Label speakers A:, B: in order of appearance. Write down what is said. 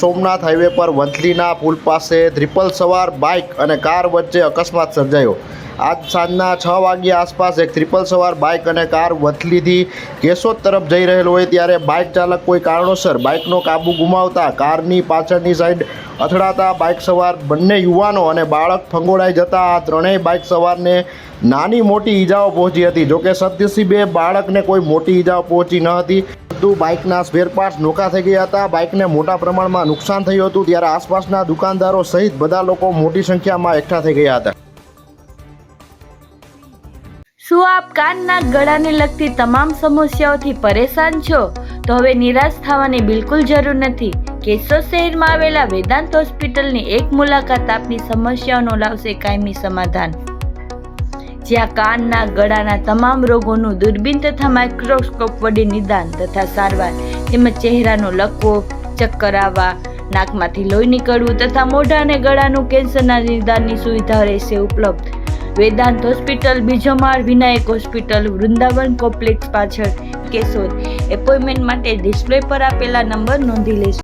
A: Somnath highway પર વંથલીના પુલ પાસે triple સવાર બાઇક અને કાર વચ્ચે અકસ્માત સર્જાયો. આજ સાંજના છ વાગ્યા આસપાસ એક ત્રિપલ સવાર બાઇક અને કાર વથલીથી કેશોદ તરફ જઈ રહેલો હોય ત્યારે બાઇક ચાલક કોઈ કારણોસર બાઇકનો કાબુ ગુમાવતા કારની પાછળની સાઈડ અથડાતા બાઇક સવાર બંને યુવાનો અને બાળક ફંગોળાઈ જતા આ ત્રણેય બાઇક સવારને નાની મોટી ઈજાઓ પહોંચી હતી. જોકે સદનસીબે બાળકને કોઈ મોટી ઈજાઓ પહોંચી ન હતી. બધું બાઇકના સ્પેરપાર્ટ્સ નોખા થઈ ગયા હતા. બાઇકને મોટા પ્રમાણમાં નુકસાન થયું હતું ત્યારે આસપાસના દુકાનદારો સહિત બધા લોકો મોટી સંખ્યામાં એકઠા થઈ ગયા હતા.
B: શું આપ કાનના ગળાને લગતી તમામ સમસ્યાઓથી પરેશાન છો? તો હવે નિરાશ થવાની બિલકુલ જરૂર નથી. કેશોદ શહેરમાં આવેલા વેદાંત હોસ્પિટલની એક મુલાકાત આપની સમસ્યાઓનો લાવશે કાયમી સમાધાન. જ્યાં કાનના ગળાના તમામ રોગોનું દૂરબીન તથા માઇક્રોસ્કોપ વડે નિદાન તથા સારવાર, તેમજ ચહેરાનો લકવો ચક્કર આવવા, નાકમાંથી લોહી નીકળવું તથા મોઢા અને ગળાનું કેન્સરના નિદાનની સુવિધા રહેશે ઉપલબ્ધ. વેદાંત હોસ્પિટલ બીજો માળ વિનાયક હોસ્પિટલ, વૃંદાવન કોમ્પ્લેક્સ પાછળ કેશોદ. એપોઇન્ટમેન્ટ માટે ડિસ્પ્લે પર આપેલા નંબર નોંધી લેશો.